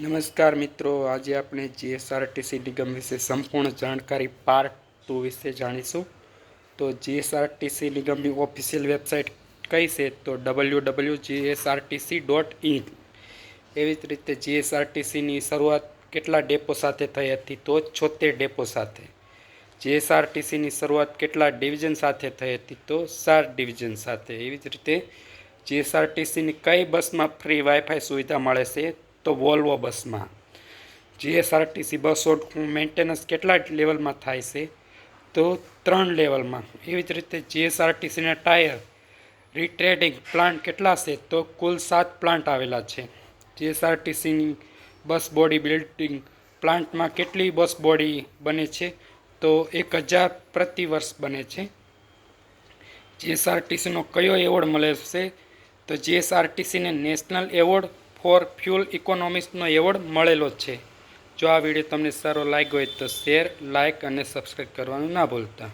નમસ્કાર મિત્રો, આજે આપણે જીએસઆરટીસી નિગમ વિશે સંપૂર્ણ જાણકારી પાર્ટ ટુ વિશે જાણીશું. તો જીએસઆરટીસી નિગમની ઓફિશિયલ વેબસાઇટ કઈ છે? તો W W GSRTC dot in એવી જ રીતે જીએસઆરટીસીની શરૂઆત કેટલા ડેપો સાથે થઈ હતી? તો છોતેર ડેપો સાથે. જીએસઆરટીસીની શરૂઆત કેટલા ડિવિઝન સાથે થઈ હતી? તો સાત ડિવિઝન સાથે. એવી જ રીતે જીએસઆરટીસીની કઈ બસમાં ફ્રી વાઈફાઈ સુવિધા મળે છે? તો વોલ્વો બસમાં. જીએસઆરટીસી બસો મેન્ટેનન્સ કેટલા લેવલમાં થાય છે? તો ત્રણ લેવલમાં એવી જ રીતે જીએસઆરટીસીના ટાયર રિટ્રેડિંગ પ્લાન્ટ કેટલા છે? તો કુલ સાત પ્લાન્ટ આવેલા છે. જીએસઆરટીસીની બસ બોડી બિલ્ડિંગ પ્લાન્ટમાં કેટલી બસ બોડી બને છે? તો એક હજાર પ્રતિ વર્ષ બને છે. જીએસઆરટીસીનો કયો એવોર્ડ મળે છે? તો જીએસઆરટીસીને નેશનલ એવોર્ડ ફોર ફ્યુલ ઇકોનોમિક્સનો એવોર્ડ મળેલો જ છે. જો આ વીડિયો તમને સારો લાગ્યો હોય તો શેર લાઇક અને સબસ્ક્રાઈબ કરવાનું ના ભૂલતા.